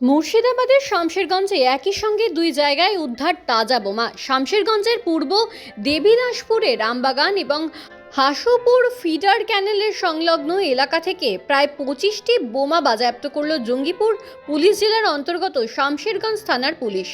মুর্শিদাবাদের শামশেরগঞ্জে একই সঙ্গে দুই জায়গায় উদ্ধার তাজা বোমা। শামশেরগঞ্জের পূর্ব দেবীদাসপুরে রামবাগান এবং হাসুপুর ফিডার ক্যানেলের সংলগ্ন এলাকা থেকে প্রায় পঁচিশটি বোমা বাজেয়াপ্ত করল জঙ্গিপুর পুলিশ জেলার অন্তর্গত শামশেরগঞ্জ থানার পুলিশ।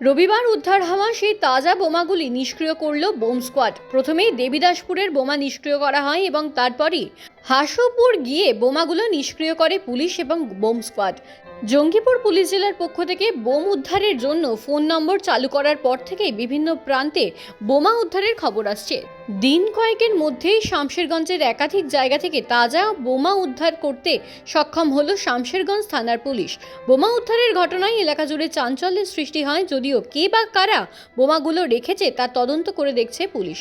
রবিবার উদ্ধার হওয়া সেই তাজা বোমাগুলি নিষ্ক্রিয় করল বোম স্কোয়াড। প্রথমেই দেবীদাসপুরের বোমা নিষ্ক্রিয় করা হয় এবং তারপরই হাসুপুর গিয়ে বোমাগুলো নিষ্ক্রিয় করে পুলিশ এবং বোম স্কোয়াড। জঙ্গিপুর পুলিশ জেলার পক্ষ থেকে বোম উদ্ধারের জন্য ফোন নম্বর চালু করার পর থেকেই বিভিন্ন প্রান্তে বোমা উদ্ধারের খবর আসছে। দিন কয়েকের মধ্যেই শামশেরগঞ্জের একাধিক জায়গা থেকে তাজা বোমা উদ্ধার করতে সক্ষম হলো শামশেরগঞ্জ থানার পুলিশ। বোমা উদ্ধারের ঘটনায় এলাকা জুড়ে চাঞ্চল্যের সৃষ্টি হয়, যদিও কে বা কারা বোমাগুলো রেখেছে তা তদন্ত করে দেখছে পুলিশ।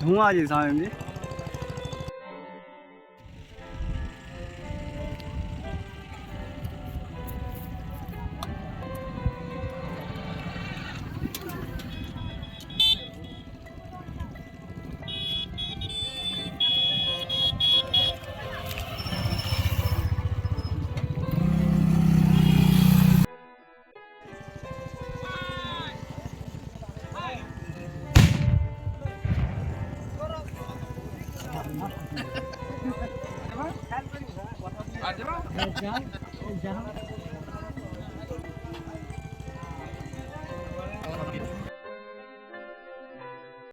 동아지 사람이? Ada.